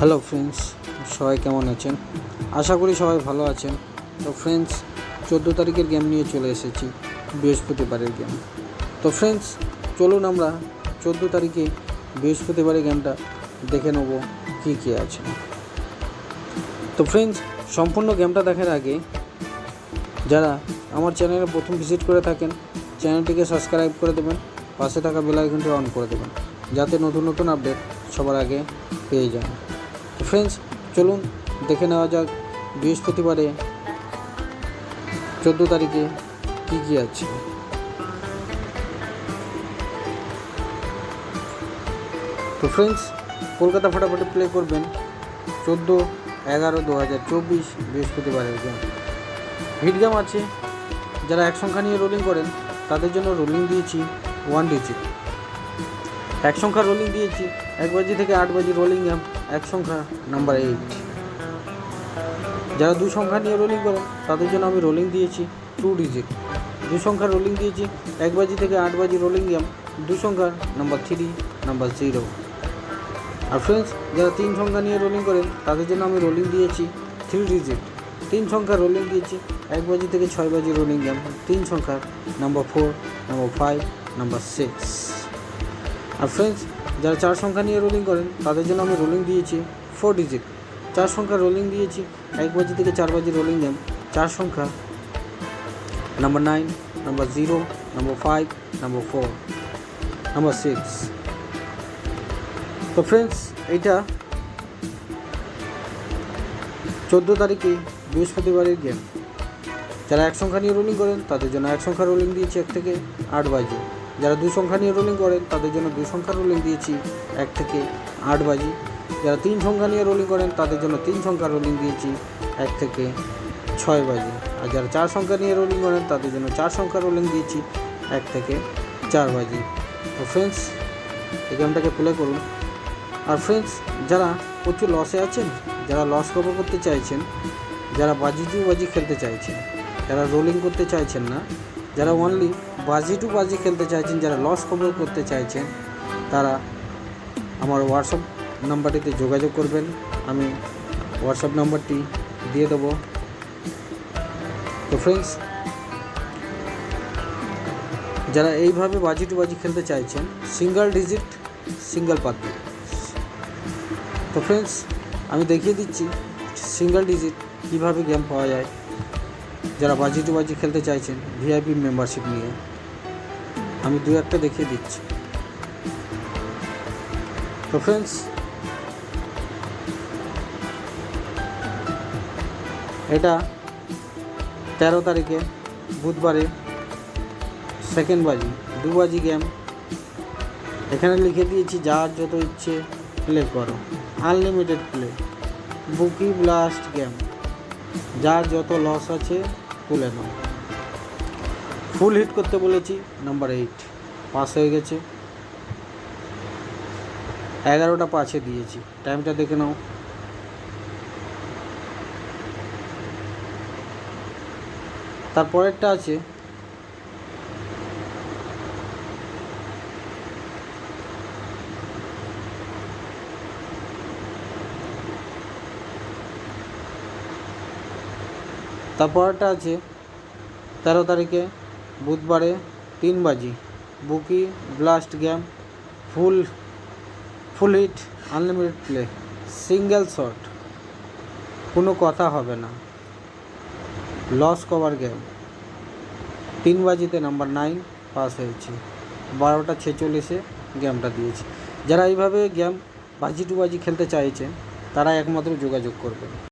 Hello friends সবাই কেমন আছেন? আশা করি সবাই ভালো আছেন। তো ফ্রেন্ডস চোদ্দ তারিখের গেম নিয়ে চলে এসেছি। বৃহস্পতিবারের গেম তো ফ্রেন্ডস চলুন আমরা চোদ্দ তারিখে বৃহস্পতিবারের গেমটা দেখে নেব কী কী আছে। তো ফ্রেন্ডস সম্পূর্ণ গেমটা দেখার আগে যারা আমার চ্যানেলে প্রথম ভিজিট করে থাকেন, চ্যানেলটিকে সাবস্ক্রাইব করে দেবেন, পাশে থাকা বেল আইকনটি অন করে দেবেন, যাতে নতুন নতুন আপডেট সবার আগে পেয়ে যান। ফ্রেন্ডস চলুন দেখে নেওয়া যাক বৃহস্পতিবারে চোদ্দ তারিখে কী কী আছে। তো ফ্রেন্ডস কলকাতা ফাটাফাটি প্লে করবেন চোদ্দ এগারো দু হাজার চব্বিশ বৃহস্পতিবারের গেম হিট গেম আছে। যারা এক সংখ্যা নিয়ে রোলিং করেন, তাদের জন্য রোলিং দিয়েছি ওয়ান ডিজিট এক সংখ্যা রোলিং দিয়েছি, এক বাজি থেকে আট বাজি রোলিং গেম এক সংখ্যা নাম্বার এইট যারা দু সংখ্যা নিয়ে রোলিং করে, তাদের জন্য আমি রোলিং দিয়েছি টু ডিজিট দু সংখ্যা রোলিং দিয়েছি, এক বাজি থেকে আট বাজি রোলিং গেম দু সংখ্যা নাম্বার থ্রি নাম্বার জিরো আর ফ্রেন্ডস যারা তিন সংখ্যা নিয়ে রোলিং করেন তাদের জন্য আমি রোলিং দিয়েছি থ্রি ডিজিট তিন সংখ্যা রোলিং দিয়েছি, এক বাজি থেকে ছয় বাজি রোলিং গেম তিন সংখ্যা number four number five number six আর ফ্রেন্ডস যারা চার সংখ্যা নিয়ে রোলিং করেন, তাদের জন্য আমি রোলিং দিয়েছি ফোর ডিজিট চার সংখ্যা রোলিং দিয়েছি, এক বাজি থেকে চার বাজি রোলিং গেম চার সংখ্যা number nine number zero number five number four number six তো ফ্রেন্ডস এইটা চোদ্দ তারিখে বৃহস্পতিবারের গেম যারা এক সংখ্যা নিয়ে রোলিং করেন, তাদের জন্য এক সংখ্যা রোলিং দিয়েছি এক থেকে আট বাজি। যারা দুই সংখ্যা নিয়ে রোলিং করেন, তাদের জন্য দুই সংখ্যা রোলিং দিয়েছি, এক থেকে আট বাজি। যারা তিন সংখ্যা নিয়ে রোলিং করেন, তাদের জন্য তিন সংখ্যা রোলিং দিয়েছি, এক থেকে ছয় বাজি। আর যারা চার সংখ্যা নিয়ে রোলিং করেন, তাদের জন্য চার সংখ্যা রোলিং দিয়েছি, এক থেকে চার বাজি। তো ফ্রেন্ডস এই গেমটাকে প্লে করুন। আর ফ্রেন্ডস যারা প্রচুর লসে আছেন, যারা লস কভার করতে চাইছেন, যারা বাজি টু বাজি খেলতে চাইছেন, যারা রোলিং করতে চাইছেন না যারা অনলি বাজি টু বাজি খেলতে চাইছেন, যারা লস কভার করতে চাইছেন, তারা আমার হোয়াটসঅ্যাপ নাম্বারটিতে যোগাযোগ করবেন। আমি হোয়াটসঅ্যাপ নাম্বারটি দিয়ে দেবো। তো ফ্রেন্ডস যারা এইভাবে বাজি টু বাজি খেলতে চাইছেন সিঙ্গেল ডিজিট সিঙ্গেল পাতি। তো ফ্রেন্ডস আমি দেখিয়ে দিচ্ছি সিঙ্গেল ডিজিট কীভাবে গেম পাওয়া যায়। যারা বাজি টু বাজি খেলতে চাইছেন ভিআইপি মেম্বারশিপ নিয়ে, আমি দু একটা দেখিয়ে দিচ্ছি। তো ফ্রেন্ডস এটা তেরো তারিখে বুধবারে সেকেন্ড বাজি, দু বাজি গেম এখানে লিখে দিয়েছি, যার যত ইচ্ছে প্লে করো। Unlimited play bookie blast game যার যত লস আছে, তুলে নাও। ফুল হিট করতে বলেছি নাম্বার এইট পাস হয়ে গেছে। এগারোটা পাঁচে দিয়েছি টাইমটা দেখে নাও। তারপরেরটা আছে তারপরটা আছে তেরো তারিখে বুধবারে তিন বাজি। Bookie, blast game, full full hit, unlimited play, single shot. কোনো কথা হবে না। Loss cover game. তিন বাজিতে নাম্বার নাইন পাস হয়েছে। বারোটা ছেচল্লিশে গেমটা দিয়েছি। যারা এইভাবে গেম বাজি টু বাজি খেলতে চাইছেন তারা একমাত্র যোগাযোগ করবেন